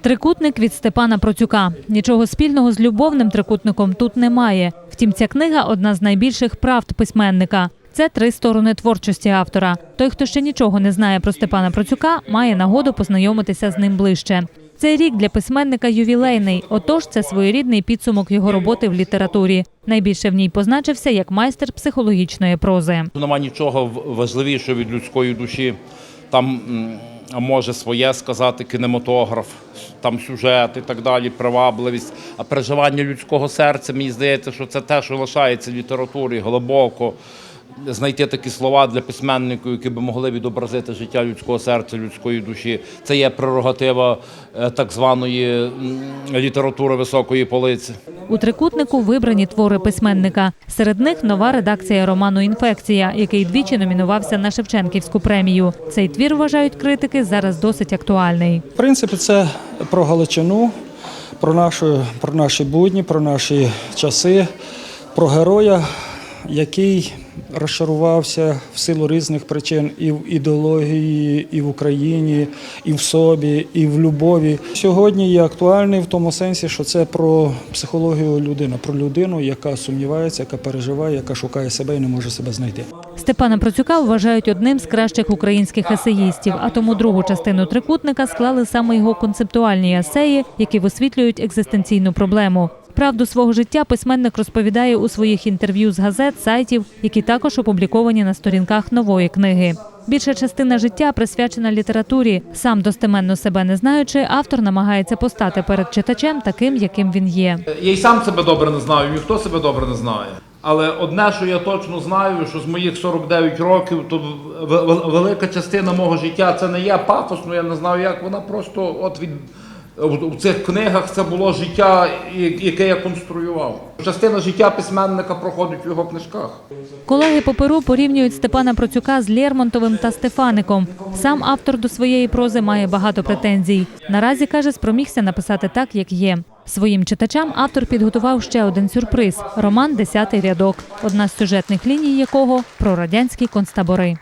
Трикутник від Степана Процюка. Нічого спільного з любовним трикутником тут немає. Втім, ця книга одна з найбільших правд письменника. Це три сторони творчості автора. Той, хто ще нічого не знає про Степана Процюка, має нагоду познайомитися з ним ближче. Цей рік для письменника ювілейний, отож це своєрідний підсумок його роботи в літературі. Найбільше в ній позначився як майстер психологічної прози. Нема нічого важливішого від людської душі. Там може своє сказати кінематограф, там сюжет і так далі, привабливість. А переживання людського серця, мені здається, що це те, що лишається літературі глибоко. Знайти такі слова для письменників, які б могли відобразити життя людського серця, людської душі. Це є прерогатива е, так званої літератури високої полиці. У трикутнику вибрані твори письменника. Серед них нова редакція роману Інфекція, який двічі номінувався на Шевченківську премію. Цей твір вважають критики зараз досить актуальний. В принципі, це про Галичину, про, нашу, про наші будні, про наші часи, про героя, який розчарувався в силу різних причин і в ідеології, і в Україні, і в собі, і в любові. Сьогодні є актуальний в тому сенсі, що це про психологію людини, про людину, яка сумнівається, яка переживає, яка шукає себе і не може себе знайти. Степана Процюка вважають одним з кращих українських есеїстів, а тому другу частину трикутника склали саме його концептуальні есеї, які висвітлюють екзистенційну проблему. Правду свого життя письменник розповідає у своїх інтерв'ю з газет, сайтів, які також опубліковані на сторінках нової книги. Більша частина життя присвячена літературі. Сам достеменно себе не знаючи, автор намагається постати перед читачем таким, яким він є. Я й сам себе добре не знаю, ніхто себе добре не знає. Але одне, що я точно знаю, що з моїх 49 років, то велика частина мого життя це не є пафосно, я не знаю, як вона просто от від. У цих книгах це було життя, яке я конструював. Частина життя письменника проходить в його книжках. Колеги по перу порівнюють Степана Процюка з Лермонтовим та Стефаником. Сам автор до своєї прози має багато претензій. Наразі каже, спромігся написати так, як є. Своїм читачам автор підготував ще один сюрприз роман Десятий рядок, одна з сюжетних ліній якого про радянські концтабори.